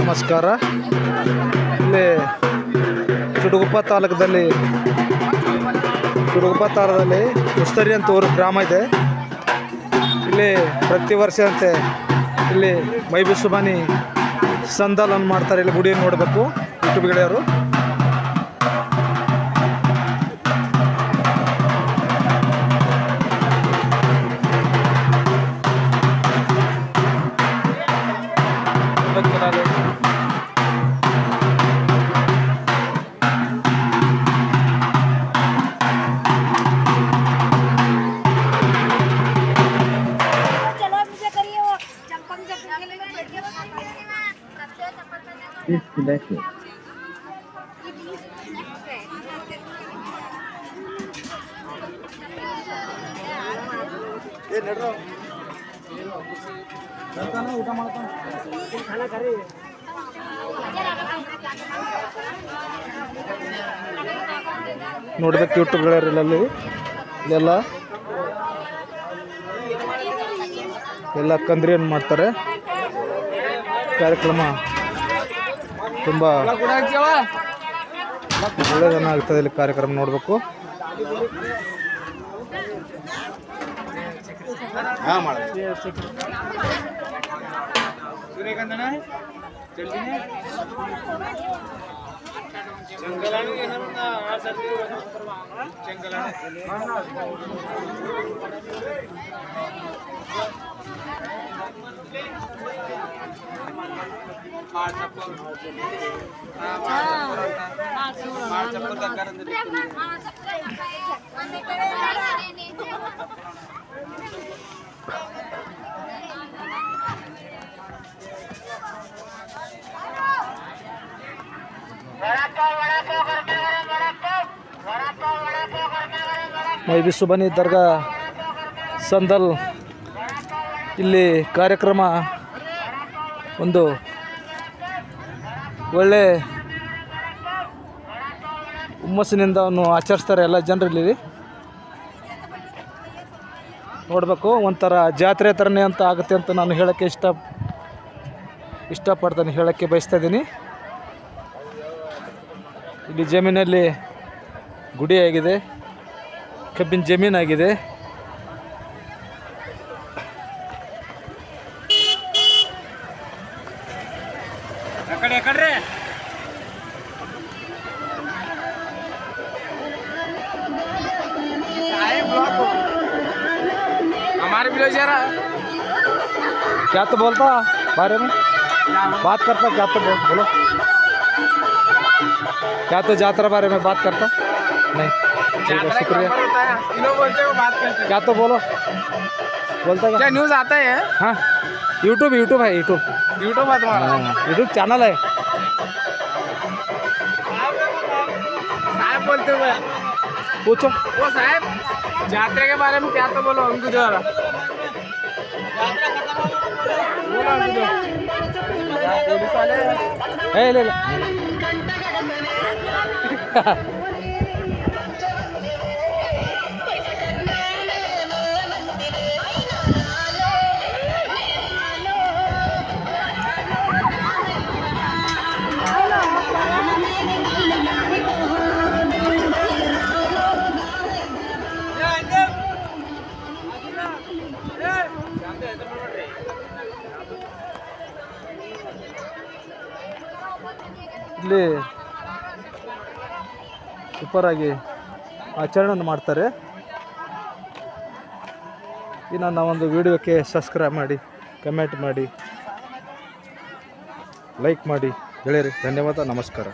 ನಮಸ್ಕಾರ. ಇಲ್ಲಿ ಚುಡುಗುಪ್ಪ ತಾಲೂಕದಲ್ಲಿ ಚುಡುಗುಪ್ಪ ತಾಲೂಕದಲ್ಲಿ ಮುಸ್ತರಿ ಅಂತ ಊರು ಗ್ರಾಮ ಇದೆ. ಇಲ್ಲಿ ಪ್ರತಿ ವರ್ಷದಂತೆ ಇಲ್ಲಿ ಮೈಬುಸುಬಾನಿ ಸಂದಲನ್ ಮಾಡ್ತಾರೆ. ಇಲ್ಲಿ ಗುಡಿಯನ್ನು ನೋಡಬೇಕು ಯೂಟ್ಯೂಬ್ Disconnected. ನೋಡ್ಬೇಕು ಯೂಟ್ಯೂಬ್ಗಳಲ್ಲಿ ಇಲ್ಲೆಲ್ಲ ಎಲ್ಲ ಮಾಡ್ತಾರೆ ಕಾರ್ಯಕ್ರಮ ತುಂಬ ಒಳ್ಳೆಯದನ್ನಾಗ್ತದೆ ಇಲ್ಲಿ ಕಾರ್ಯಕ್ರಮ ನೋಡಬೇಕು. ಮೈಬಿ ಸುಬನಿ ದರ್ಗಾ ಸಂದಲ್. ಇಲ್ಲಿ ಕಾರ್ಯಕ್ರಮ ಒಂದು ಒಳ್ಳೆ ಹುಮ್ಮಸ್ಸಿನಿಂದ ಅವನು ಆಚರಿಸ್ತಾರೆ ಎಲ್ಲ ಜನರಲ್ಲಿ. ನೋಡಬೇಕು, ಒಂಥರ ಜಾತ್ರೆ ಥರನೇ ಅಂತ ಆಗುತ್ತೆ ಅಂತ ನಾನು ಹೇಳೋಕ್ಕೆ ಇಷ್ಟ, ಇಷ್ಟಪಡ್ತಾನೆ, ಹೇಳೋಕ್ಕೆ ಬಯಸ್ತಾ ಇದ್ದೀನಿ. ಇಲ್ಲಿ ಜಮೀನಲ್ಲಿ ಗುಡಿಯಾಗಿದೆ ಕಬ್ಬಿನ ಜಮೀನಾಗಿದೆ. हमारे विलेज यार क्या तो बोलता बारे में? बात करता क्या तो बोल बोलो। क्या तो यात्रा बारे में बात करता? नहीं। ठीक है शुक्रिया। है। हो। क्या तो बोलो? बोलता क्या? न्यूज़ आता है? हाँ। यूट्यूब यूट्यूब है यूट्यूब यूट्यूब है तुम्हारा? यूट्यूब चैनल है। बोलते हुए। पूछो। वो साहब यात्रा के बारे में क्या तो बोलो हमको जो बोलो हमको जो पुलिस वाले ए ले ले। ಇಲ್ಲಿ ಸೂಪರಾಗಿ ಆಚರಣೆ ಮಾಡ್ತಾರೆ. ಇನ್ನು ಒಂದು ವಿಡಿಯೋಕ್ಕೆ ಸಬ್ಸ್ಕ್ರೈಬ್ ಮಾಡಿ ಕಮೆಂಟ್ ಮಾಡಿ ಲೈಕ್ ಮಾಡಿ. ಗೆಳೆಯರಿ, ಧನ್ಯವಾದ, ನಮಸ್ಕಾರ.